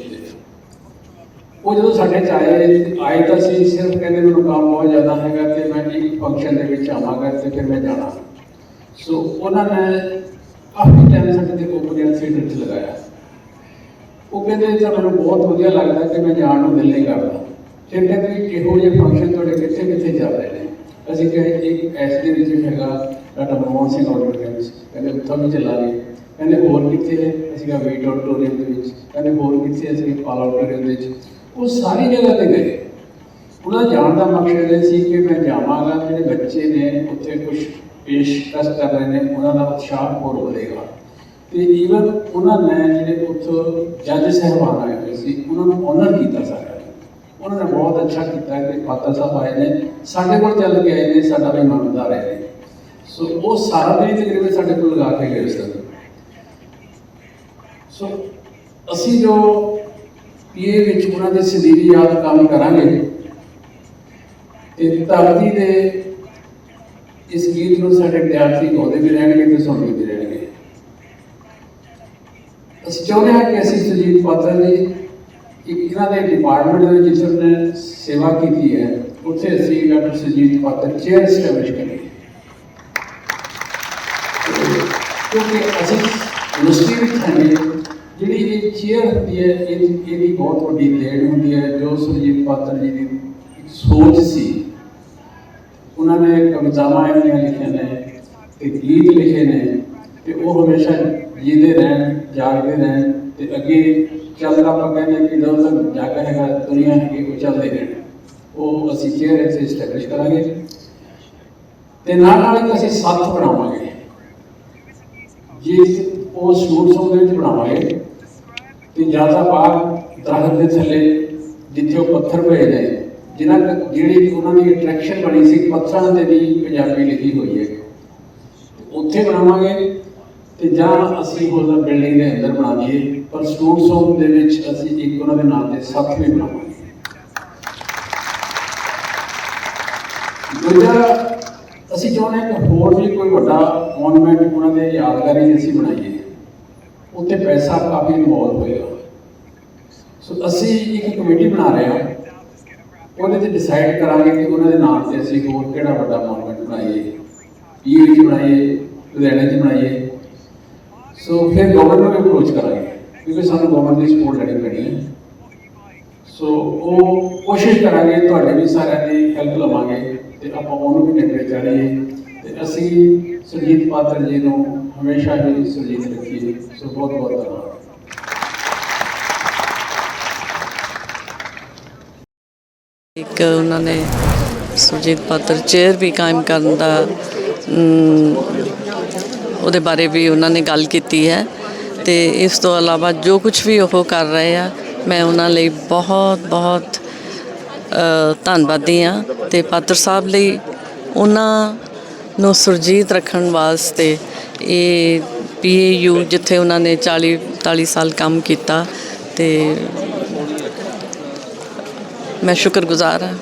ਉਹ ਜਦੋਂ ਸਾਡੇ ਚ ਆਏ ਆਏ ਤਾਂ ਸੀ ਸਿਰਫ ਕਹਿੰਦੇ ਮੈਨੂੰ ਕੰਮ ਬਹੁਤ ਜ਼ਿਆਦਾ ਹੈਗਾ ਤੇ ਮੈਂ ਇੱਕ ਫੰਕਸ਼ਨ ਦੇ ਵਿੱਚ ਆਵਾਂਗਾ ਤੇ ਫਿਰ ਮੈਂ ਜਾਣਾ। ਸੋ ਉਹਨਾਂ ਨੇ ਕਾਫੀ ਟਾਈਮ ਸਾਡੇ ਤੇ ਓਪਨਿੰਗ ਥੀਏਟਰ 'ਚ ਲਗਾਇਆ ਉਹ ਕਹਿੰਦੇ ਤਾਂ ਮੈਨੂੰ ਬਹੁਤ ਵਧੀਆ ਲੱਗਦਾ ਕਿ ਮੈਂ ਜਾਣ। ਨੂੰ ਦਿਲ ਨਹੀਂ ਕਰਦਾ ਫਿਰ ਕਹਿੰਦੇ ਕਿਹੋ ਜਿਹੇ ਫੰਕਸ਼ਨ ਤੁਹਾਡੇ ਕਿੱਥੇ ਕਿੱਥੇ ਚੱਲ ਰਹੇ ਨੇ। ਅਸੀਂ ਕਹੇ ਇੱਕ ਐਸ ਦੇ ਵਿੱਚ ਹੈਗਾ ਡਾਕਟਰ ਮਨਮੋਹਨ ਸਿੰਘ ਆਡੀਟੋਰੀਅਮ ਕਹਿੰਦੇ, ਉੱਥੋਂ ਵੀ ਚਲਾ ਗਏ। ਕਹਿੰਦੇ, ਹੋਰ ਕਿੱਥੇ ਹੈ ਅਸੀਂ ਕਿਹਾ ਵੀਟ ਆਡੀਟੋਰੀਅਮ ਦੇ ਵਿੱਚ। ਕਹਿੰਦੇ, ਹੋਰ ਕਿੱਥੇ ਅਸੀਂ ਪਾਲ ਆਡੀਟੋਰੀਅਮ ਦੇ ਵਿੱਚ। ਉਹ ਸਾਰੀ ਜਗ੍ਹਾ ਤੇ ਗਏ। ਉਹਨਾਂ ਜਾਣ ਦਾ ਮਕਸਦ ਇਹ ਸੀ ਕਿ ਮੈਂ ਜਾਵਾਂਗਾ, ਜਿਹੜੇ ਬੱਚੇ ਨੇ ਉੱਥੇ ਕੁਝ ਪੇਸ਼ਕਸ਼ ਕਰ ਰਹੇ ਨੇ, ਉਹਨਾਂ ਦਾ ਉਤਸ਼ਾਹ ਹੋਰ ਵਧੇਗਾ। ਤੇ ਈਵਨ ਉਹਨਾਂ ਨੇ ਜਿਹੜੇ ਉੱਥੋਂ ਜੱਜ ਸਹਿਬਾਨ ਆਏ ਹੋਏ ਸੀ, ਉਹਨਾਂ ਨੂੰ ਆਨਰ ਕੀਤਾ ਸਾਰਿਆਂ ਉਹਨਾਂ ਨੇ ਬਹੁਤ ਅੱਛਾ ਕੀਤਾ ਕਿ ਪਾਤਰ ਸਾਹਿਬ ਆਏ ਨੇ, ਸਾਡੇ ਕੋਲ ਚੱਲ ਕੇ ਆਏ ਨੇ, ਸਾਡਾ ਵੀ ਮੰਨਦਾ ਰਹੇ ਨੇ ਸੋ ਉਹ ਸਾਰਾ ਦਿਨ ਤਕਰੀਬਨ ਸਾਡੇ ਕੋਲ ਲਗਾ ਕੇ ਗਏ ਸਨ। ਸੋ ਅਸੀਂ ਜੋ ਪੀਏ ਵਿੱਚ ਉਹਨਾਂ ਦੇ ਸਦੀਵੀ ਯਾਦ ਕੰਮ ਕਰਾਂਗੇ, ਤੇ ਧਰਤੀ ਦੇ ਇਸ ਗੀਤ ਨੂੰ ਸਾਡੇ ਵਿਦਿਆਰਥੀ ਗਾਉਂਦੇ ਵੀ ਰਹਿਣਗੇ ਤੇ ਸੁਣਦੇ ਵੀ ਰਹਿਣਗੇ। ਅਸੀਂ ਚਾਹੁੰਦੇ ਹਾਂ ਕਿ ਅਸੀਂ ਸੁਜੀਤ ਪਾਤਰ ਜੀ ਇੱਕ ਇਹਨਾਂ ਦੇ ਡਿਪਾਰਟਮੈਂਟ ਦੇ ਵਿੱਚ ਜਿਸ ਨੇ ਸੇਵਾ ਕੀਤੀ ਹੈ ਉੱਥੇ ਅਸੀਂ ਡਾਕਟਰ ਸੁਜੀਤ ਪਾਤਰ ਚੇਅਰ ਸਟੈਬਲਿਸ਼ ਕਰੀਏ ਤੇ ਕਿਉਂਕਿ ਅਸੀਂ ਯੂਨੀਵਰਸਿਟੀ ਵਿੱਚ ਹੈਗੇ ਜਿਹੜੀ ਇਹ ਚੇਅਰ ਹੁੰਦੀ ਹੈ ਇਹ ਇਹਦੀ ਬਹੁਤ ਵੱਡੀ ਦੇਣ ਹੁੰਦੀ ਹੈ ਜੋ ਸੁਰਜੀਤ ਪਾਤਰ ਜੀ ਦੀ ਇੱਕ ਸੋਚ ਸੀ ਉਹਨਾਂ ਨੇ ਕਵਿਤਾਵਾਂ ਇੰਨੀਆਂ ਲਿਖੀਆਂ ਨੇ ਤੇ ਗੀਤ ਲਿਖੇ ਨੇ ਤੇ ਉਹ ਹਮੇਸ਼ਾ ਜੀਦੇ ਰਹਿਣ ਜਾਗਦੇ ਰਹਿਣ ਤੇ ਅੱਗੇ ਚੱਲਦਾ ਆਪਾਂ ਕਹਿੰਦੇ ਕਿ ਜਦੋਂ ਤੱਕ ਹੈਗਾ ਦੁਨੀਆ ਹੈਗੀ, ਉਹ ਚੱਲਦੇ ਰਹਿਣ ਉਹ ਅਸੀਂ ਚੇਅਰ ਇੱਥੇ ਸਟੈਬਲਿਸ਼ ਕਰਾਂਗੇ। ਤੇ ਨਾਲ ਨਾਲ ਇੱਕ ਅਸੀਂ ਸੱਥ ਬਣਾਵਾਂਗੇ। ਜੇ ਉਹ ਸਟੂਡ ਸੌਂਗ ਦੇ ਵਿੱਚ ਬਣਾਵਾਂਗੇ, ਤੇ ਜ਼ਿਆਦਾ ਬਾਹਰ ਦਰਖਤ ਦੇ ਥੱਲੇ ਜਿੱਥੇ ਉਹ ਪੱਥਰ ਪਏ ਨੇ, ਜਿਨ੍ਹਾਂ ਜਿਹੜੀ ਉਹਨਾਂ ਦੀ ਅਟਰੈਕਸ਼ਨ ਬਣੀ ਸੀ, ਪੱਥਰਾਂ ਦੇ ਵੀ ਪੰਜਾਬੀ ਲਿਖੀ ਹੋਈ ਹੈ। ਉੱਥੇ ਬਣਾਵਾਂਗੇ ਤੇ ਜਾਂ ਅਸੀਂ ਹੋਰ ਬਿਲਡਿੰਗ ਦੇ ਅੰਦਰ ਬਣਾ ਦਈਏ। ਪਰ ਸਟੂਡ ਸੌਂਗ ਦੇ ਵਿੱਚ ਅਸੀਂ ਇੱਕ ਉਹਨਾਂ ਦੇ ਨਾਂ ਤੇ ਸੱਥ ਵੀ ਬਣਾਵਾਂਗੇ ਦੂਜਾ, ਅਸੀਂ ਚਾਹੁੰਦੇ ਹਾਂ ਕਿ ਹੋਰ ਵੀ ਕੋਈ ਵੱਡਾ ਮੋਨੂਮੈਂਟ ਉਹਨਾਂ ਦੇ ਯਾਦਗਾਰੀ ਅਸੀਂ ਬਣਾਈਏ। ਉੱਥੇ ਪੈਸਾ ਕਾਫੀ ਇਨਵੋਲਵ ਹੋਏਗਾ। ਸੋ ਅਸੀਂ ਇੱਕ ਕਮੇਟੀ ਬਣਾ ਰਹੇ ਹਾਂ। ਉਹਦੇ ਤੇ ਡਿਸਾਈਡ ਕਰਾਂਗੇ ਕਿ ਉਹਨਾਂ ਦੇ ਨਾਮ ਤੇ ਅਸੀਂ ਹੋਰ ਕਿਹੜਾ ਵੱਡਾ ਮੋਨੂਮੈਂਟ ਬਣਾਈਏ। ਪੀਏ ਵਿੱਚ ਬਣਾਈਏ, ਲੁਧਿਆਣੇ 'ਚ ਬਣਾਈਏ। ਸੋ ਫਿਰ ਗਵਰਨਮੈਂਟ ਨੂੰ ਵੀ ਅਪਰੋਚ ਕਰਾਂਗੇ। ਕਿਉਂਕਿ ਸਾਨੂੰ ਗਵਰਨਮੈਂਟ ਦੀ ਸਪੋਰਟ ਲੈਣੀ ਪੈਣੀ ਹੈ। ਸੋ ਉਹ ਕੋਸ਼ਿਸ਼ ਕਰਾਂਗੇ, ਤੁਹਾਡੇ ਵੀ ਸਾਰਿਆਂ ਦੀ ਹੈਲਪ ਲਵਾਂਗੇ ਤੇ ਆਪਾਂ ਉਹਨੂੰ ਵੀ ਨੇੜੇ ਚਾੜੀਏ ਤੇ ਅਸੀਂ ਸੁਰਜੀਤ ਪਾਤਰ ਜੀ ਨੂੰ ਹਮੇਸ਼ਾ ਹੀ ਸੁਰਜੀਤ ਰੱਖੀਏ। ਸੋ ਬਹੁਤ ਬਹੁਤ ਧੰਨਵਾਦ। ਇੱਕ ਉਹਨਾਂ ਨੇ ਸੁਰਜੀਤ ਪਾਤਰ ਚੇਅਰ ਵੀ ਕਾਇਮ ਕਰਨ ਦਾ ਉਹਦੇ ਬਾਰੇ ਵੀ ਉਹਨਾਂ ਨੇ ਗੱਲ ਕੀਤੀ ਹੈ। ਤੇ ਇਸ ਤੋਂ ਇਲਾਵਾ ਜੋ ਕੁਝ ਵੀ ਉਹ ਕਰ ਰਹੇ ਆ, ਮੈਂ ਉਹਨਾਂ ਲਈ ਬਹੁਤ ਬਹੁਤ ਧੰਨਵਾਦੀ ਹਾਂ ਤੇ ਪਾਤਰ ਸਾਹਿਬ ਲਈ ਉਹਨਾਂ ਨੂੰ ਸੁਰਜੀਤ ਰੱਖਣ ਵਾਸਤੇ ਇਹ ਪੀਏਯੂ ਜਿੱਥੇ ਉਹਨਾਂ ਨੇ 40 40 ਸਾਲ ਕੰਮ ਕੀਤਾ ਤੇ ਮੈਂ ਸ਼ੁਕਰਗੁਜ਼ਾਰ ਹਾਂ।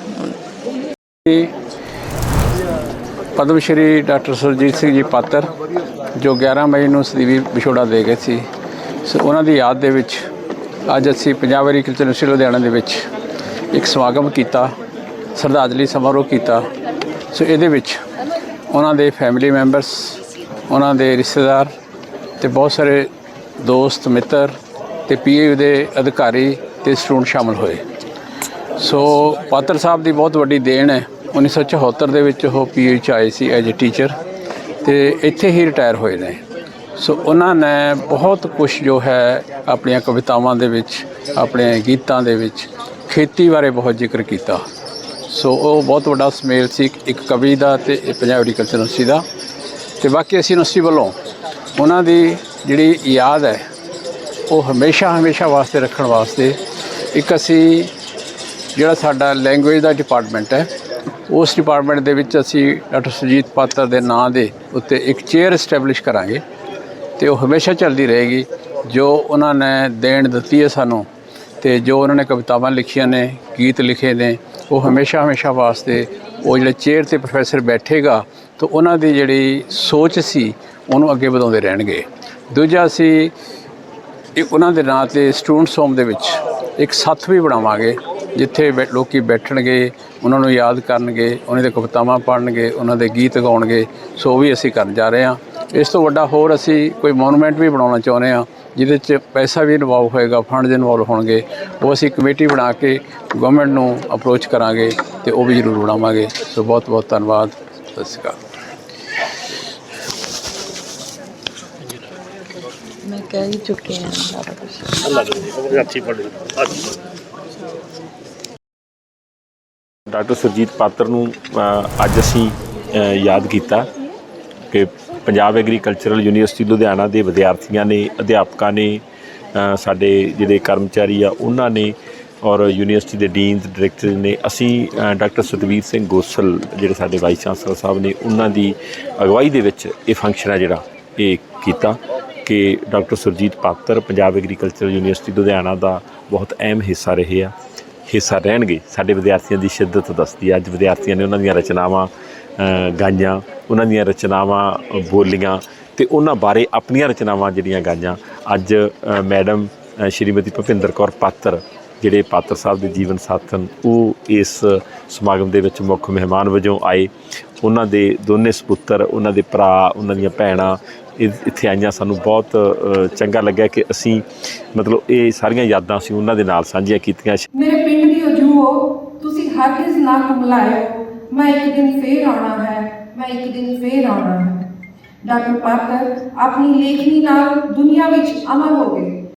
ਪਦਮ ਸ਼੍ਰੀ ਡਾਕਟਰ ਸੁਰਜੀਤ ਸਿੰਘ ਜੀ ਪਾਤਰ, ਜੋ 11 ਮਈ ਨੂੰ ਸਦੀਵੀ ਵਿਛੋੜਾ ਦੇ ਗਏ ਸੀ। ਸੋ ਉਹਨਾਂ ਦੀ ਯਾਦ ਦੇ ਵਿੱਚ ਅੱਜ ਅਸੀਂ ਪੰਜਾਬ ਐਗਰੀਕਲਚਰ ਯੂਨੀਵਰਸਿਟੀ ਲੁਧਿਆਣਾ ਦੇ ਵਿੱਚ ਇੱਕ ਸਮਾਗਮ ਕੀਤਾ, ਸ਼ਰਧਾਂਜਲੀ ਸਮਾਰੋਹ ਕੀਤਾ। ਸੋ ਇਹਦੇ ਵਿੱਚ ਉਹਨਾਂ ਦੇ ਫੈਮਿਲੀ ਮੈਂਬਰਸ ਉਹਨਾਂ ਦੇ ਰਿਸ਼ਤੇਦਾਰ ਤੇ ਬਹੁਤ ਸਾਰੇ ਦੋਸਤ, ਮਿੱਤਰ ਤੇ ਪੀਏ ਦੇ ਅਧਿਕਾਰੀ ਤੇ ਸਟੂਡੈਂਟ ਸ਼ਾਮਲ ਹੋਏ। ਸੋ ਪਾਤਰ ਸਾਹਿਬ ਦੀ ਬਹੁਤ ਵੱਡੀ ਦੇਣ ਹੈ। 1974 ਦੇ ਵਿੱਚ ਉਹ ਪੀਐਚ ਆਏ ਸੀ ਐਜ ਅ ਟੀਚਰ ਤੇ ਇੱਥੇ ਹੀ ਰਿਟਾਇਰ ਹੋਏ ਨੇ। ਸੋ ਉਹਨਾਂ ਨੇ ਬਹੁਤ ਕੁਝ ਜੋ ਹੈ ਆਪਣੀਆਂ ਕਵਿਤਾਵਾਂ ਦੇ ਵਿੱਚ, ਆਪਣੇ ਗੀਤਾਂ ਦੇ ਵਿੱਚ ਖੇਤੀ ਬਾਰੇ ਬਹੁਤ ਜ਼ਿਕਰ ਕੀਤਾ। ਸੋ ਉਹ ਬਹੁਤ ਵੱਡਾ ਸੁਮੇਲ ਸੀ ਇੱਕ ਕਵੀ ਦਾ ਤੇ ਪੰਜਾਬ ਐਗਰੀਕਲਚਰ ਯੂਨੀਵਰਸਿਟੀ ਦਾ। ਤੇ ਬਾਕੀ ਅਸੀਂ ਯੂਨੀਵਰਸਿਟੀ ਵੱਲੋਂ ਉਹਨਾਂ ਦੀ ਜਿਹੜੀ ਯਾਦ ਹੈ, ਉਹ ਹਮੇਸ਼ਾ ਹਮੇਸ਼ਾ ਵਾਸਤੇ ਰੱਖਣ ਵਾਸਤੇ ਇੱਕ ਅਸੀਂ ਜਿਹੜਾ ਸਾਡਾ ਲੈਂਗੁਏਜ ਦਾ ਡਿਪਾਰਟਮੈਂਟ ਹੈ, ਉਸ ਡਿਪਾਰਟਮੈਂਟ ਦੇ ਵਿੱਚ ਅਸੀਂ ਡਾਕਟਰ ਸੁਜੀਤ ਪਾਤਰ ਦੇ ਨਾਂ ਦੇ ਉੱਤੇ ਇੱਕ ਚੇਅਰ ਐਸਟੈਬਲਿਸ਼ ਕਰਾਂਗੇ। ਤੇ ਉਹ ਹਮੇਸ਼ਾ ਚੱਲਦੀ ਰਹੇਗੀ। ਜੋ ਉਹਨਾਂ ਨੇ ਦੇਣ ਦਿੱਤੀ ਹੈ ਸਾਨੂੰ ਤੇ ਜੋ ਉਹਨਾਂ ਨੇ ਕਵਿਤਾਵਾਂ ਲਿਖੀਆਂ ਨੇ, ਗੀਤ ਲਿਖੇ ਨੇ, ਉਹ ਹਮੇਸ਼ਾ ਹਮੇਸ਼ਾ ਵਾਸਤੇ ਉਹ ਜਿਹੜੇ ਚੇਅਰ ਤੇ ਪ੍ਰੋਫੈਸਰ ਬੈਠੇਗਾ ਤਾਂ ਉਹਨਾਂ ਦੀ ਜਿਹੜੀ ਸੋਚ ਸੀ, ਉਹਨੂੰ ਅੱਗੇ ਵਧਾਉਂਦੇ ਰਹਿਣਗੇ। ਦੂਜਾ ਅਸੀਂ ਇਹ ਉਹਨਾਂ ਦੇ ਨਾਂ ਤੇ ਸਟੂਡੈਂਟਸ ਹੋਮ ਦੇ ਵਿੱਚ ਇੱਕ ਸੱਥ ਵੀ ਬਣਾਵਾਂਗੇ, ਜਿੱਥੇ ਬੈ- ਲੋਕੀ ਬੈਠਣਗੇ, ਉਹਨਾਂ ਨੂੰ ਯਾਦ ਕਰਨਗੇ, ਉਹਨਾਂ ਦੇ ਕਵਿਤਾਵਾਂ ਪੜ੍ਹਨਗੇ, ਉਹਨਾਂ ਦੇ ਗੀਤ ਗਾਉਣਗੇ। ਸੋ ਉਹ ਵੀ ਅਸੀਂ ਕਰਨ ਜਾ ਰਹੇ ਹਾਂ। ਇਸ ਤੋਂ ਵੱਡਾ ਹੋਰ ਅਸੀਂ ਕੋਈ ਮੋਨੂਮੈਂਟ ਵੀ ਬਣਾਉਣਾ ਚਾਹੁੰਦੇ ਹਾਂ ਜਿਹਦੇ 'ਚ ਪੈਸਾ ਵੀ ਇਨਵੋਲਵ ਹੋਏਗਾ ਫੰਡ ਇਨਵੋਲਵ ਹੋਣਗੇ ਉਹ ਅਸੀਂ ਕਮੇਟੀ ਬਣਾ ਕੇ ਗਵਰਨਮੈਂਟ ਨੂੰ ਅਪਰੋਚ ਕਰਾਂਗੇ ਤੇ ਉਹ ਵੀ ਜ਼ਰੂਰ ਬਣਾਵਾਂਗੇ। ਸੋ ਬਹੁਤ ਬਹੁਤ ਧੰਨਵਾਦ। ਸਤਿ ਸ਼੍ਰੀ ਅਕਾਲ। ਮੈਂ ਕਹਿ ਹੀ ਚੁੱਕੀ ਹਾਂ ਸਾਰਾ ਕੁਝ ਡਾਕਟਰ ਸੁਰਜੀਤ ਪਾਤਰ ਨੂੰ ਅ, ਅੱਜ ਅਸੀਂ ਯਾਦ ਕੀਤਾ ਕਿ ਪੰਜਾਬ ਐਗਰੀਕਲਚਰਲ ਯੂਨੀਵਰਸਿਟੀ ਲੁਧਿਆਣਾ ਦੇ ਵਿਦਿਆਰਥੀਆਂ ਨੇ, ਅਧਿਆਪਕਾਂ ਨੇ ਸਾਡੇ ਜਿਹੜੇ ਕਰਮਚਾਰੀ ਆ, ਉਹਨਾਂ ਨੇ ਔਰ ਯੂਨੀਵਰਸਿਟੀ ਦੇ ਡੀਨ ਡਾਇਰੈਕਟਰ ਨੇ, ਅਸੀਂ ਡਾਕਟਰ ਸਤਵੀਰ ਸਿੰਘ ਗੋਸਲ ਜਿਹੜੇ ਸਾਡੇ ਵਾਈਸ ਚਾਂਸਲਰ ਸਾਹਿਬ ਨੇ, ਉਹਨਾਂ ਦੀ ਅਗਵਾਈ ਦੇ ਵਿੱਚ ਇਹ ਫੰਕਸ਼ਨ ਆ ਜਿਹੜਾ ਇਹ ਕੀਤਾ ਕਿ doctor Surjit Patar Punjab agricultural university Ludhiana ਦਾ ਬਹੁਤ ਅਹਿਮ ਹਿੱਸਾ ਰਹੇ ਆ, ਹਿੱਸਾ ਰਹਿਣਗੇ। ਸਾਡੇ ਵਿਦਿਆਰਥੀਆਂ ਦੀ ਸ਼ਿੱਦਤ ਦੱਸਦੀ ਹੈ ਅੱਜ ਵਿਦਿਆਰਥੀਆਂ ਨੇ ਉਹਨਾਂ ਦੀਆਂ ਰਚਨਾਵਾਂ ਗਾਈਆਂ, ਉਹਨਾਂ ਦੀਆਂ ਰਚਨਾਵਾਂ, ਬੋਲੀਆਂ ਤੇ ਉਹਨਾਂ ਬਾਰੇ ਆਪਣੀਆਂ ਰਚਨਾਵਾਂ ਜਿਹੜੀਆਂ ਗਾਈਆਂ। ਅੱਜ ਮੈਡਮ ਸ਼੍ਰੀਮਤੀ ਭੁਪਿੰਦਰ ਕੌਰ ਪਾਤਰ, ਜਿਹੜੇ ਪਾਤਰ ਸਾਹਿਬ ਦੇ ਜੀਵਨ ਸਾਥਣ, ਉਹ ਇਸ ਸਮਾਗਮ ਦੇ ਵਿੱਚ ਮੁੱਖ ਮਹਿਮਾਨ ਵਜੋਂ ਆਏ। ਉਹਨਾਂ ਦੇ ਦੋਨੇ ਸਪੁੱਤਰ, ਉਹਨਾਂ ਦੇ ਭਰਾ, ਉਹਨਾਂ ਦੀਆਂ ਭੈਣਾਂ, ਇ- ਇੱਥੇ ਆਈਆਂ। ਸਾਨੂੰ ਬਹੁਤ ਚੰਗਾ ਲੱਗਿਆ ਕਿ ਅਸੀਂ, ਮਤਲਬ ਇਹ ਸਾਰੀਆਂ ਯਾਦਾਂ ਅਸੀਂ ਉਹਨਾਂ ਦੇ ਨਾਲ ਸਾਂਝੀਆਂ ਕੀਤੀਆਂ। ਮੇਰੇ ਪਿੰਡ ਦੀ ਅਜੂਓ ਤੁਸੀਂ ਹਰਗਿਜ਼ ਨਾ ਕੁਮਲਾਇਓ ਮੈਂ ਇੱਕ ਦਿਨ ਫੇਰ ਆਉਣਾ ਹੈ, ਮੈਂ ਇੱਕ ਦਿਨ ਫੇਰ ਆਉਣਾ ਹੈ। ਡਾਕਟਰ ਪਾਤਰ, ਆਪਣੀ ਲੇਖਣੀ ਨਾਲ ਦੁਨੀਆ ਵਿੱਚ ਅਮਰ ਹੋ ਗਏ।